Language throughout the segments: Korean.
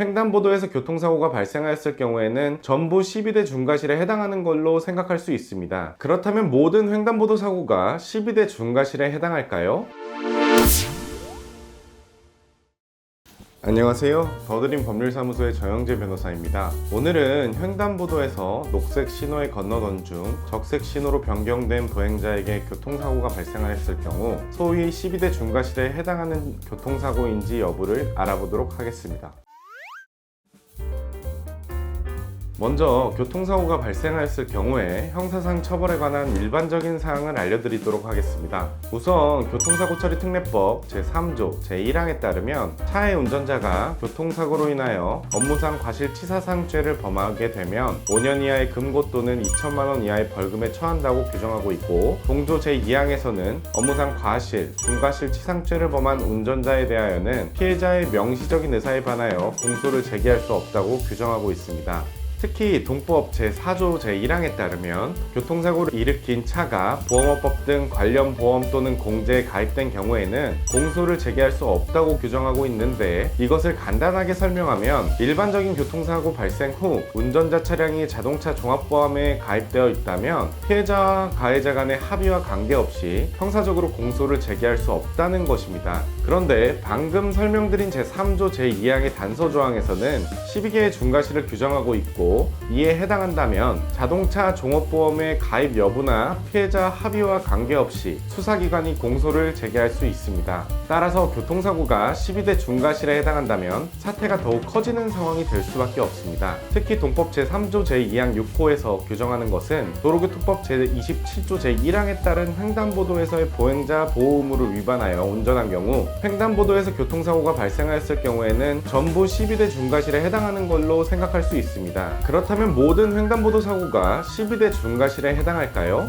횡단보도에서 교통사고가 발생하였을 경우에는 전부 12대 중과실에 해당하는 걸로 생각할 수 있습니다. 그렇다면 모든 횡단보도 사고가 12대 중과실에 해당할까요? 안녕하세요. 더드림 법률사무소의 정영재 변호사입니다. 오늘은 횡단보도에서 녹색 신호에 건너던 중 적색 신호로 변경된 보행자에게 교통사고가 발생하였을 경우 소위 12대 중과실에 해당하는 교통사고인지 여부를 알아보도록 하겠습니다. 먼저 교통사고가 발생하였을 경우에 형사상 처벌에 관한 일반적인 사항을 알려드리도록 하겠습니다. 우선 교통사고 처리 특례법 제3조 제1항에 따르면 차의 운전자가 교통사고로 인하여 업무상 과실치사상죄를 범하게 되면 5년 이하의 금고 또는 2천만 원 이하의 벌금에 처한다고 규정하고 있고 동조 제2항에서는 업무상 과실, 중과실치상죄를 범한 운전자에 대하여는 피해자의 명시적인 의사에 반하여 공소를 제기할 수 없다고 규정하고 있습니다. 특히 동법 제4조 제1항에 따르면 교통사고를 일으킨 차가 보험업법 등 관련 보험 또는 공제에 가입된 경우에는 공소를 제기할 수 없다고 규정하고 있는데 이것을 간단하게 설명하면 일반적인 교통사고 발생 후 운전자 차량이 자동차 종합보험에 가입되어 있다면 피해자와 가해자 간의 합의와 관계없이 형사적으로 공소를 제기할 수 없다는 것입니다. 그런데 방금 설명드린 제3조 제2항의 단서 조항에서는 12개의 중과실을 규정하고 있고 이에 해당한다면 자동차 종합보험의 가입 여부나 피해자 합의와 관계없이 수사기관이 공소를 제기할 수 있습니다. 따라서 교통사고가 12대 중과실에 해당한다면 사태가 더욱 커지는 상황이 될 수밖에 없습니다. 특히 동법 제3조 제2항 6호에서 규정하는 것은 도로교통법 제27조 제1항에 따른 횡단보도에서의 보행자 보호 의무를 위반하여 운전한 경우 횡단보도에서 교통사고가 발생하였을 경우에는 전부 12대 중과실에 해당하는 걸로 생각할 수 있습니다. 그렇다면 모든 횡단보도 사고가 12대 중과실에 해당할까요?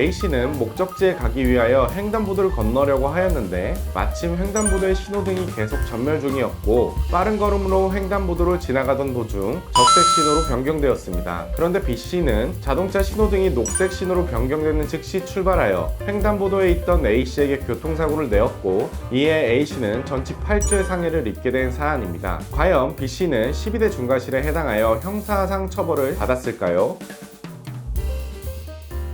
A씨는 목적지에 가기 위하여 횡단보도를 건너려고 하였는데 마침 횡단보도의 신호등이 계속 전멸 중이었고 빠른 걸음으로 횡단보도를 지나가던 도중 적색 신호로 변경되었습니다. 그런데 B씨는 자동차 신호등이 녹색 신호로 변경되는 즉시 출발하여 횡단보도에 있던 A씨에게 교통사고를 내었고 이에 A씨는 전치 8주의 상해를 입게 된 사안입니다. 과연 B씨는 12대 중과실에 해당하여 형사상 처벌을 받았을까요?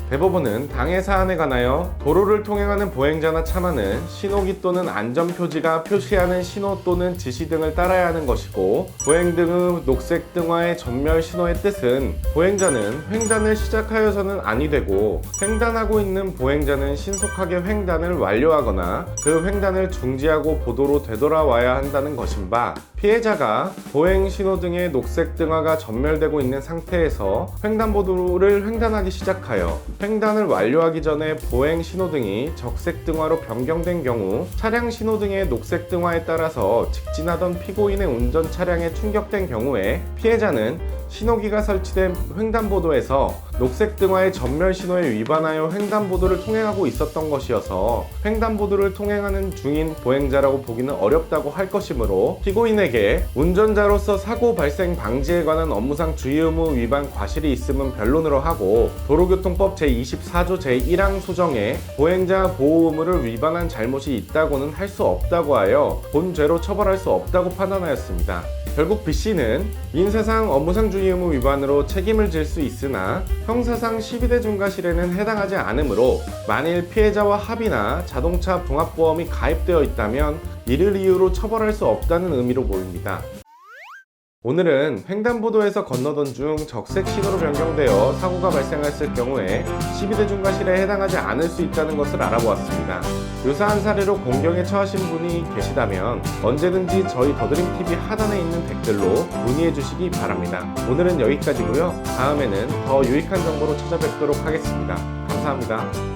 대법원은 당해 사안에 관하여 도로를 통행하는 보행자나 차만은 신호기 또는 안전표지가 표시하는 신호 또는 지시 등을 따라야 하는 것이고 보행등의 녹색 등화의 전멸 신호의 뜻은 보행자는 횡단을 시작하여서는 아니 되고 횡단하고 있는 보행자는 신속하게 횡단을 완료하거나 그 횡단을 중지하고 보도로 되돌아와야 한다는 것인 바 피해자가 보행 신호등의 녹색 등화가 전멸되고 있는 상태에서 횡단보도를 횡단하기 시작하여 횡단을 완료하기 전에 보행 신호등이 적색 등화로 변경된 경우 차량 신호등의 녹색 등화에 따라서 직진하던 피고인의 운전 차량에 충격된 경우에 피해자는 신호기가 설치된 횡단보도에서 녹색 등화의 전멸 신호에 위반하여 횡단보도를 통행하고 있었던 것이어서 횡단보도를 통행하는 중인 보행자라고 보기는 어렵다고 할 것이므로 피고인에게 운전자로서 사고 발생 방지에 관한 업무상 주의 의무 위반 과실이 있음은 변론으로 하고 도로교통법 제24조 제1항 소정에 보행자 보호 의무를 위반한 잘못이 있다고는 할 수 없다고 하여 본죄로 처벌할 수 없다고 판단하였습니다. 결국 B씨는 민사상 업무상 주의 의무 위반으로 책임을 질 수 있으나 형사상 12대 중과실에는 해당하지 않으므로 만일 피해자와 합의나 자동차 종합보험이 가입되어 있다면 이를 이유로 처벌할 수 없다는 의미로 보입니다. 오늘은 횡단보도에서 건너던 중 적색 신호로 변경되어 사고가 발생했을 경우에 12대 중과실에 해당하지 않을 수 있다는 것을 알아보았습니다. 유사한 사례로 공경에 처하신 분이 계시다면 언제든지 저희 더드림TV 하단에 있는 댓글로 문의해 주시기 바랍니다. 오늘은 여기까지고요. 다음에는 더 유익한 정보로 찾아뵙도록 하겠습니다. 감사합니다.